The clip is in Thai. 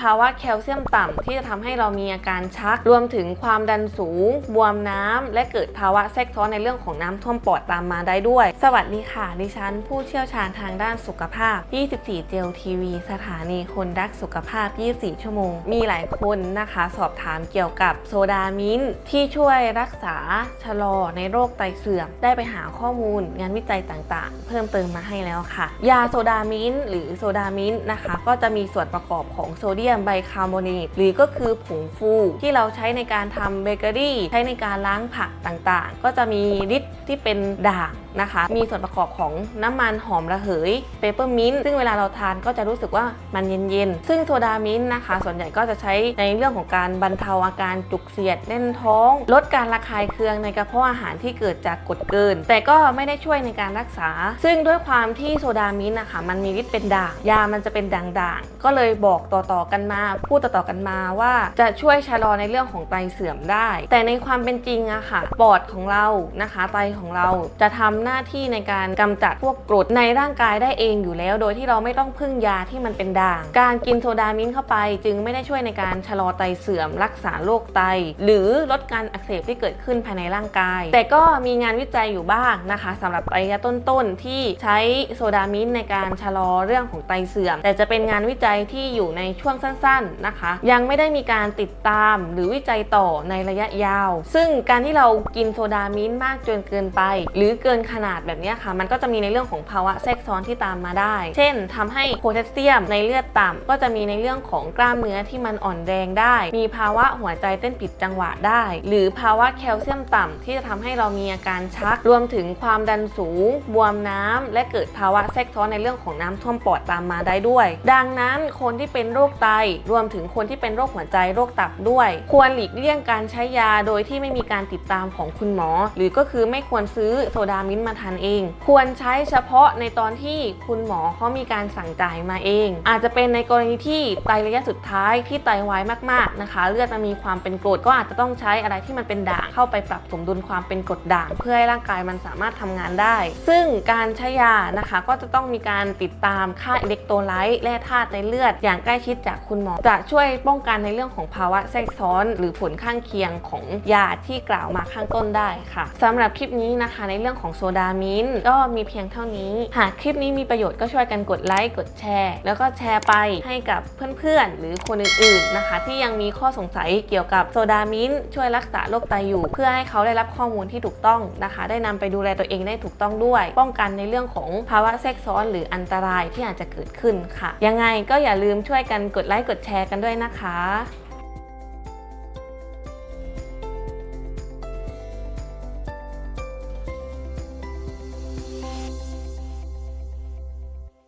ภาวะแคลเซียมต่ำที่จะทำให้เรามีอาการชัก รวมถึงความดันสูง บวมน้ำ และเกิดภาวะแทรกซ้อนในเรื่องของน้ำท่วมปอดตามมาได้ด้วย สวัสดีค่ะ ดิฉัน ผู้เชี่ยวชาญทางด้านสุขภาพ 24 เจลทีวี สถานีคนรักสุขภาพ 24 ชั่วโมง มีหลายคนนะคะ สอบถามเกี่ยวกับโซดามินที่ช่วยรักษาชะลอในโรคไตเสื่อม ได้ไปหาข้อมูล งานวิจัยต่างๆ เพิ่มเติมมาให้แล้วค่ะ ยาโซดามินหรือโซดามินนะคะ ก็จะมีส่วนประกอบของโซเดียมไบคาร์บอเนตหรือก็คือผงฟูที่เราใช้ในการทำเบเกอรี่ ใช้ในการล้างผักต่างๆ ก็จะมีฤทธิ์ที่เป็นด่าง นะคะ มีส่วนประกอบของน้ำมันหอมระเหยเปเปอร์มินต์ซึ่งเวลาเราทานก็จะรู้สึกว่ามันเย็นๆ ซึ่งโซดามิ้นท์นะคะ ส่วนใหญ่ก็จะใช้ในเรื่องของการบรรเทาอาการจุกเสียดแน่นท้อง ลดการระคายเคืองในกระเพาะอาหารที่เกิดจากกรดเกิน แต่ก็ไม่ได้ช่วยในการรักษา ซึ่งด้วยความที่โซดามิ้นท์นะคะมันมีฤทธิ์เป็นด่าง ยามันจะเป็นด่างๆ ก็เลยบอกต่อๆกันมา พูดต่อๆกันมาว่าจะช่วยชะลอในเรื่องของไตเสื่อมได้ แต่ในความเป็นจริงอะค่ะปอดของเรานะคะไตของเราจะทำหน้าที่ในการกำจัดพวกกรดในร่างกายได้เองอยู่แล้ว โดยที่เราไม่ต้องพึ่งยาที่มันเป็นด่าง การกินโซดามิ้นท์เข้าไป จึงไม่ได้ช่วยในการชะลอไตเสื่อม รักษาโรคไต หรือลดการอักเสบที่เกิดขึ้นภายในร่างกาย แต่ก็มีงานวิจัยอยู่บ้างนะคะสำหรับระยะต้นๆที่ใช้โซดามิ้นท์ในการชะลอเรื่องของไตเสื่อม แต่จะเป็นงานวิจัยที่อยู่ในช่วงสั้น ๆนะคะ ยังไม่ได้มีการติดตามหรือวิจัยต่อในระยะยาว ซึ่งการที่เรากินโซดามิ้นท์มากจนเกินไป หรือเกินขขนาดแบบนี้ค่ะ มันก็จะมีในเรื่องของภาวะแทรกซ้อนที่ตามมาได้ เช่นทำให้โพแทสเซียมในเลือดต่ำก็จะมีในเรื่องของกล้ามเนื้อที่มันอ่อนแรงได้ มีภาวะหัวใจเต้นผิดจังหวะได้ หรือภาวะแคลเซียมต่ำที่จะทำให้เรามีอาการชัก รวมถึงความดันสูง บวมน้ำและเกิดภาวะแทรกซ้อนในเรื่องของน้ำท่วมปอดตามมาได้ด้วย ดังนั้นคนที่เป็นโรคไต รวมถึงคนที่เป็นโรคหัวใจโรคตับด้วย ควรหลีกเลี่ยงการใช้ยาโดยที่ไม่มีการติดตามของคุณหมอ หรือก็คือไม่ควรซื้อโซดามิ้นมาทานเอง ควรใช้เฉพาะในตอนที่คุณหมอเขามีการสั่งจ่ายมาเอง อาจจะเป็นในกรณีที่ไตระยะสุดท้ายที่ไตวายมากๆนะคะ เลือดมันมีความเป็นกรดก็อาจจะต้องใช้อะไรที่มันเป็นด่างเข้าไปปรับสมดุลความเป็นกรดด่าง เพื่อให้ร่างกายมันสามารถทำงานได้ ซึ่งการใช้ยานะคะก็จะต้องมีการติดตามค่าอิเล็กโทรไลต์แร่ธาตุในเลือด อย่างใกล้ชิดจากคุณหมอ จะช่วยป้องกันในเรื่องของภาวะแทรกซ้อน หรือผลข้างเคียงของยาที่กล่าวมาข้างต้นได้ค่ะสำหรับคลิปนี้นะคะในเรื่องของโซดามินก็มีเพียงเท่านี้ หากคลิปนี้มีประโยชน์ก็ช่วยกันกดไลค์กดแชร์ แล้วก็แชร์ไปให้กับเพื่อนๆ หรือคนอื่นๆนะคะ ที่ยังมีข้อสงสัยเกี่ยวกับโซดามิ้นท์ช่วยรักษาโรคไตอยู่ เพื่อให้เขาได้รับข้อมูลที่ถูกต้องนะคะ ได้นำไปดูแลตัวเองได้ถูกต้องด้วย ป้องกันในเรื่องของภาวะแทรกซ้อนหรืออันตรายที่อาจจะเกิดขึ้นค่ะ ยังไงก็อย่าลืมช่วยกันกดไลค์กดแชร์กันด้วยนะคะ